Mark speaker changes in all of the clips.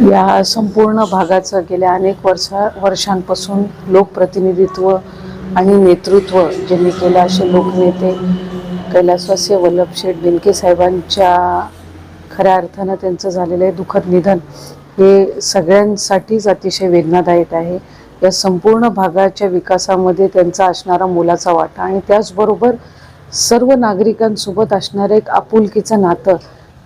Speaker 1: या संपूर्ण भागाचं गेल्या अनेक वर्षा वर्षांपासून लोकप्रतिनिधित्व आणि नेतृत्व ज्यांनी केलं असे लोकनेते कैलासवासी वल्लभशेठ बेनके साहेबांच्या खऱ्या अर्थानं त्यांचं झालेलं आहे दुःखद निधन हे सगळ्यांसाठीच अतिशय वेदनादायक आहे. या संपूर्ण भागाच्या विकासामध्ये त्यांचा असणारा मोलाचा वाटा आणि त्याचबरोबर सर्व नागरिकांसोबत असणारं एक आपुलकीचं नातं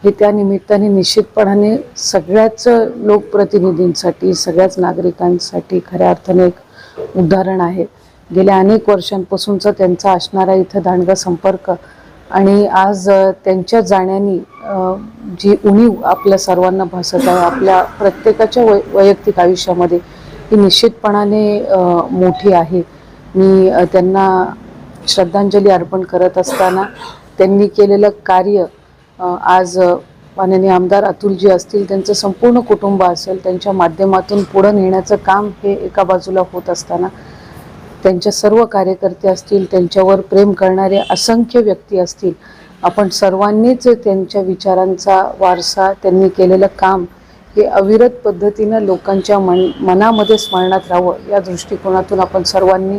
Speaker 1: हे त्या निमित्ताने निश्चितपणाने सगळ्याच लोकप्रतिनिधींसाठी सगळ्याच नागरिकांसाठी खऱ्या अर्थाने एक उदाहरण आहे. गेल्या अनेक वर्षांपासूनचा त्यांचा असणारा इथं दांडगा संपर्क आणि आज त्यांच्या जाण्याने जी उणीव आपल्या सर्वांना भासत आहे आपल्या प्रत्येकाच्या वै वैयक्तिक आयुष्यामध्ये ही निश्चितपणाने मोठी आहे. मी त्यांना श्रद्धांजली अर्पण करत असताना त्यांनी केलेलं कार्य आज माननीय आमदार अतुलजी असतील त्यांचं संपूर्ण कुटुंब असेल त्यांच्या माध्यमातून पुढं नेण्याचं काम हे एका बाजूला होत असताना त्यांच्या सर्व कार्यकर्ते असतील त्यांच्यावर प्रेम करणारे असंख्य व्यक्ती असतील आपण सर्वांनीच त्यांच्या विचारांचा वारसा त्यांनी केलेलं काम हे अविरत पद्धतीनं लोकांच्या मन मनामध्ये स्मरणात राहावं या दृष्टिकोनातून आपण सर्वांनी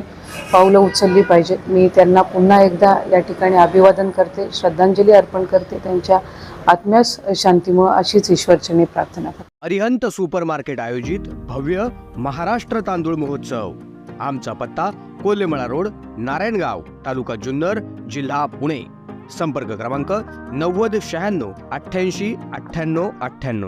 Speaker 1: पावलं उचलली पाहिजेत. मी त्यांना पुन्हा एकदा या ठिकाणी अभिवादन करते श्रद्धांजली अर्पण करते त्यांच्या आत्म्यास शांतीमुळं अशीच ईश्वरचरणी प्रार्थना करते.
Speaker 2: अरिहंत सुपरमार्केट आयोजित भव्य महाराष्ट्र तांदूळ महोत्सव. आमचा पत्ता कोल्हेमळा रोड नारायणगाव तालुका जुन्नर जिल्हा पुणे. संपर्क क्रमांक नव्वद शहाण्णव अठ्ठ्याऐंशी अठ्ठ्याण्णव अठ्ठ्याण्णव.